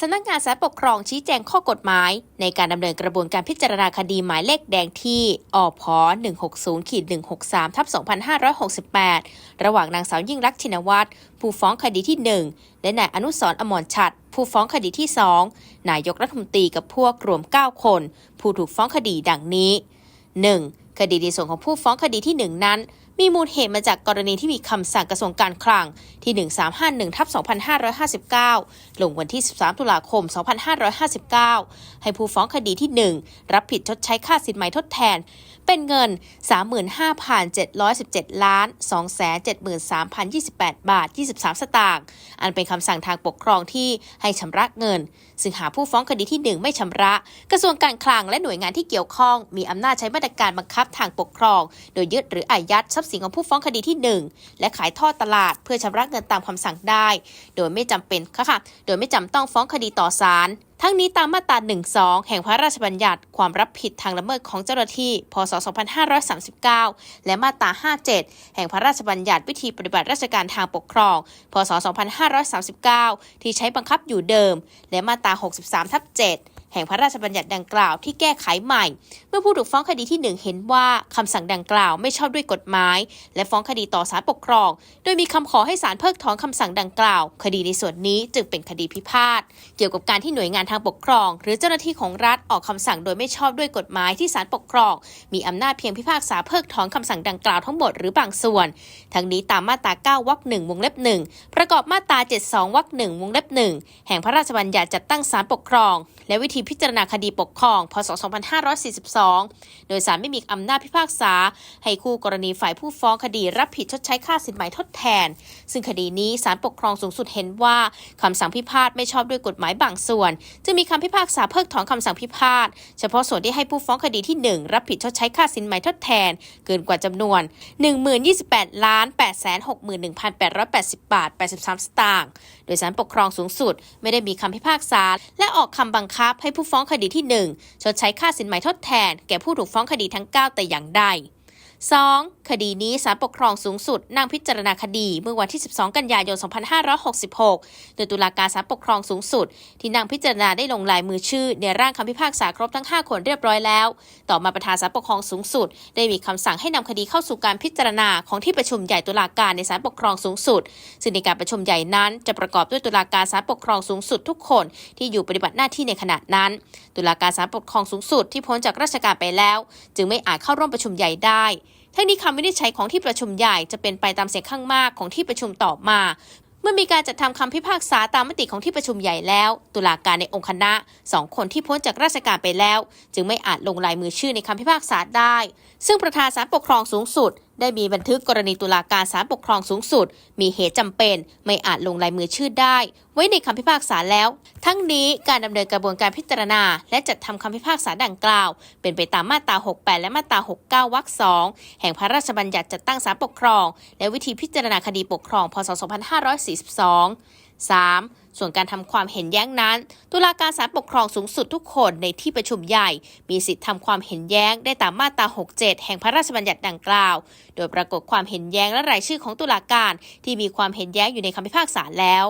สำนักงานศาลปกครองชี้แจงข้อกฎหมาย ในการดำเนินกระบวนการพิจารณาคดีหมายเลขแดงที่อพ160ขีด163ทับ2568 ระหว่างนางสาวยิ่งรักษณ์ชินวัตรผู้ฟ้องคดีที่ 1 และนายอนุสรอมรชัด ผู้ฟ้องคดีที่ 2 นายกรัฐมนตรีกับพวกรวม 9 คน ผู้ถูกฟ้องคดีดังนี้ 1. คดีในส่วนของผู้ฟ้องคดีที่ 1 นั้น มีมูลเหตุมาจากกรณีที่มีคำสั่งกระทรวงการคลังที่ 1351ทับ2559 ลงวันที่ 13 ตุลาคม 2559 ให้ผู้ฟ้องคดีที่ 1 รับผิดชดใช้ค่าสินไหมทดแทน เป็นเงิน 35,717 ล้าน273,028 บาท 23 สตางค์ อันเป็นคำสั่งทางปกครองที่ให้ชำระเงิน ซึ่งหากผู้ฟ้องคดีที่ 1 ไม่ชำระ กระทรวงการคลังและหน่วยงานที่เกี่ยวข้อง มีอำนาจใช้มาตรการบังคับทางปกครอง โดยยึดหรืออายัดทรัพย์สินของผู้ฟ้องคดีที่ 1 และขายทอดตลาดเพื่อชำระเงินตามคำสั่งได้ โดยไม่จำเป็นค่ะค่ะโดยไม่จำต้องฟ้องคดีต่อศาลทั้งนี้ตามมาตรา12 แห่งพระราชบัญญัติความรับผิดทางละเมิดของเจ้าหน้าที่ พศ 2539 และมาตรา 57 แห่งพระราชบัญญัติวิธีปฏิบัติราชการทางปกครอง พศ 2539 ที่ใช้บังคับอยู่เดิม และมาตรา 63ทับ7 ห่งพระราชบัญญัติดังกล่าวที่แก้ไขใหม่ เมื่อผู้ถูกฟ้องคดีที่ 1 เห็นว่าคำสั่งดังกล่าวไม่ชอบด้วยกฎหมาย และฟ้องคดีต่อศาลปกครอง โดยมีคำขอให้ศาลเพิกถอนคำสั่งดังกล่าว คดีในส่วนนี้จึงเป็นคดีพิพาทเกี่ยวกับการที่หน่วยงานทางปกครอง หรือเจ้าหน้าที่ของรัฐออกคำสั่งโดยไม่ชอบด้วยกฎหมายที่ศาลปกครอง มีอำนาจเพียงพิพากษาเพิกถอนคำสั่งดังกล่าวทั้งหมดหรือบางส่วน ทั้งนี้ตามมาตรา9วรรคหนึ่งวงเล็บหนึ่งประกอบมาตรา 72วรรคหนึ่งวงเล็บหนึ่งแห่งพระราชบัญญัติจัดตั้งศาลปกครอง และวิธีพิจารณาคดีปกครอง พศ 2542 โดยศาลไม่มีอำนาจพิพากษา ให้คู่กรณีฝ่ายผู้ฟ้องคดีรับผิดชดใช้ค่าสินไหมทดแทน ซึ่งคดีนี้ศาลปกครองสูงสุดเห็นว่าคำสั่งพิพาทไม่ชอบด้วยกฎหมายบางส่วน จึงมีคำพิพากษาเพิกถอนคำสั่งพิพาท เฉพาะส่วนที่ให้ผู้ฟ้องคดีที่ 1 รับผิดชดใช้ค่าสินไหมทดแทน เกินกว่าจำนวน 1028ล้าน861,880 บาท 83 สตางค์ โดยศาลปกครองสูงสุด ไม่ได้มีคำพิพากษา และออกคำบังคับให้ผู้ฟ้องคดีที่ 1 ชดใช้ค่าสินไหมทดแทน แก่ผู้ถูกฟ้องคดีทั้ง 9 แต่อย่างใด 2. คดีนี้ศาลปกครองสูงสุดนั่งพิจารณาคดีเมื่อวันที่ 12 กันยายน 2566 โดยตุลาการศาลปกครองสูงสุด ที่นั่งพิจารณาได้ลงลายมือชื่อ ในร่างคำพิพากษาครบทั้ง 5 คนเรียบร้อยแล้ว ต่อมาประธานศาลปกครองสูงสุด ได้มีคำสั่งให้นำคดีเข้าสู่การพิจารณาของที่ประชุมใหญ่ตุลาการในศาลปกครองสูงสุด ซึ่งในการประชุมใหญ่นั้น จะประกอบด้วยตุลาการศาลปกครองสูงสุดทุกคนที่อยู่ปฏิบัติหน้าที่ในขณะนั้น ตุลาการศาลปกครองสูงสุดที่พ้นจากราชการไปแล้ว จึงไม่อาจเข้าร่วมประชุมใหญ่ได้ ทั้งนี้คำวินิจฉัยของที่ประชุมใหญ่จะเป็นไปตามเสียงข้างมากของที่ประชุมต่อมา เมื่อมีการจัดทำคำพิพากษาตามมติของที่ประชุมใหญ่แล้ว ตุลาการในองค์คณะสองคนที่พ้นจากราชการไปแล้ว จึงไม่อาจลงลายมือชื่อในคำพิพากษาได้ ซึ่งประธานศาลปกครองสูงสุด ได้มีบันทึกกรณีตุลาการศาลปกครองสูงสุด มีเหตุจำเป็น ไม่อาจลงลายมือชื่อได้ ไว้ในคำพิพากษาแล้ว ทั้งนี้การดำเนินกระบวนการพิจารณา และจัดทำคำพิพากษาดังกล่าว เป็นไปตามมาตรา 68 และมาตรา 69 วรรค 2 แห่งพระราชบัญญัติจัดตั้งศาลปกครอง และวิธีพิจารณาคดีปกครอง พศ 2542 3. ส่วนการทำความเห็นแย้งนั้น ตุลาการศาลปกครองสูงสุดทุกคนในที่ประชุมใหญ่ มีสิทธิทำความเห็นแย้งได้ตามมาตรา 67 แห่งพระราชบัญญัติดังกล่าว โดยปรากฏความเห็นแย้งและรายชื่อของตุลาการที่มีความเห็นแย้งอยู่ในคำพิพากษาแล้ว